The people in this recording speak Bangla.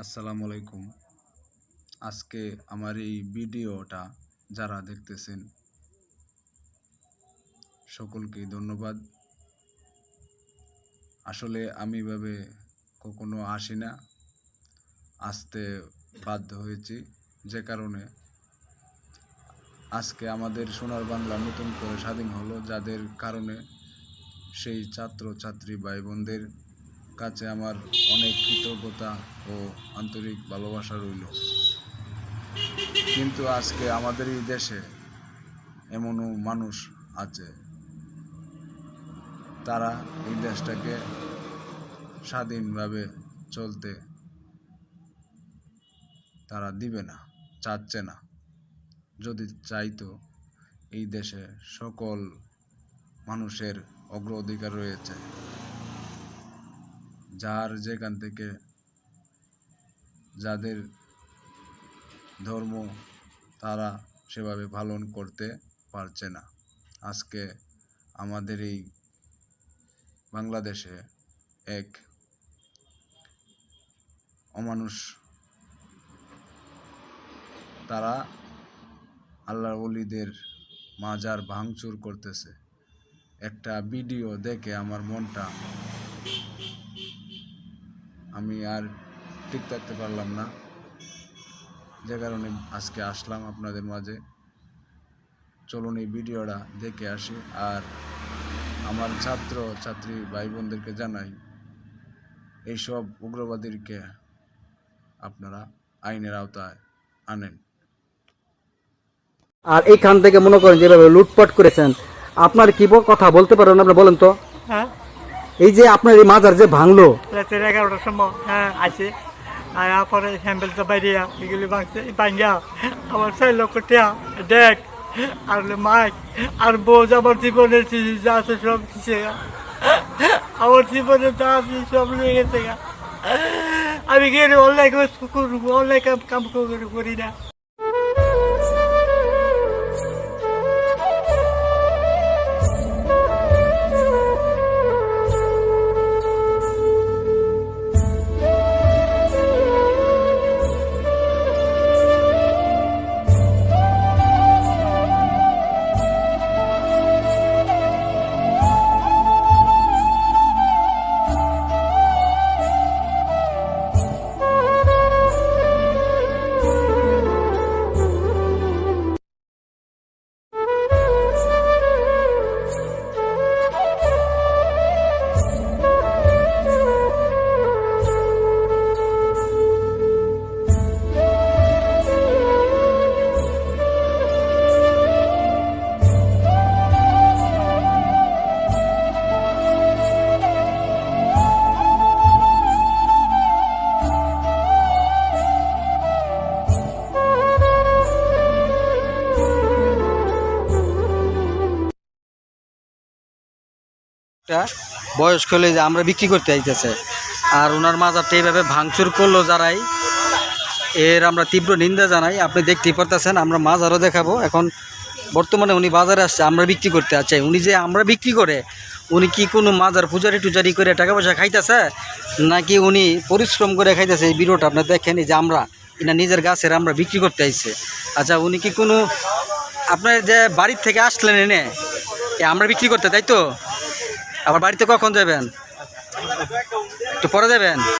আসসালামু আলাইকুম আজকে আমার এই ভিডিওটা যারা দেখতেছেন, সকলকে ধন্যবাদ। আসলে আমি এভাবে কখনো আসি না, আসতে বাধ্য হয়েছি যে কারণে। আজকে আমাদের সোনার বাংলা নতুন করে স্বাধীন হলো, যাদের কারণে সেই ছাত্র ছাত্রী ভাই বোনদের কাছে আমার অনেক কৃতজ্ঞতা ও আন্তরিক ভালোবাসা রইল। কিন্তু আজকে আমাদের এই দেশে এমনও মানুষ আছে, তারা এই দেশটাকে স্বাধীনভাবে চলতে তারা দিবে না, চাচ্ছে না। যদি চাইতো এই দেশে সকল মানুষের অগ্রাধিকার রয়েছে। যার যেখান থেকে যাদের ধর্ম তারা সেভাবে পালন করতে পারছে না। আজকে আমাদের এই বাংলাদেশে এক অমানুষ তারা আল্লাহর ওলিদের মাজার ভাঙচুর করতেছে। একটা ভিডিও দেখে আমার মনটা আমি আর ঠিক থাকতে পারলাম না। যে কারণে আজকে আসলাম আপনাদের মাঝে। চলুন এই ভিডিওটা দেখে আসি আর আমার ছাত্র, ছাত্রী ভাই বোনদেরকে জানাই, এইসব উগ্রবাদীকে আপনারা আইনের আওতায় আনেন। আর এইখান থেকে মনে করেন যেভাবে লুটপাট করেছেন আপনার কি কথা বলতে পারেন আপনি বলেন তো। হ্যাঁ। এই যে আপনার এই মাজার যে ভাঙলো রাতের এগারোটার সময় হ্যাঁ আছে। আর পরে হ্যাম্বেল তো বাইরে এগুলি ভাঙছে ভাঙ্গা আমার ছয় লক্ষ টাকা ডেক আর হলো মাইক আর বোঝ আমার জীবনের জিনিস যা আছে সব কিছু আমার জীবনে যা আছে সব নিয়ে গেছে গা। আমি গেলে অনলাইন অনলাইন কাম কাম করি না? একটা বয়স্ক হলে যে আমরা বিক্রি করতে আইতেছে। আর ওনার মাজারটা এইভাবে ভাঙচুর করল যারাই, এর আমরা তীব্র নিন্দা জানাই। আপনি দেখতেই পারতেছেন, আমরা মাজারও দেখাবো। এখন বর্তমানে উনি বাজারে আসছে, আমরা বিক্রি করতে আছে উনি যে আমরা বিক্রি করে, উনি কি কোনো মাজার পূজারি টুজারি করে টাকা পয়সা খাইতেছে? নাকি উনি পরিশ্রম করে খাইতেছে? এই বিরোটা আপনি দেখেন, এই যে আমরা এনা নিজের গাছের আমরা বিক্রি করতে আইছে। আচ্ছা উনি কি কোনো, আপনার যে বাড়ির থেকে আসলেন এনে আমরা বিক্রি করতে, তাই তো? আবার বাড়িতে কখন যাবেন? একটু পরে যাবেন?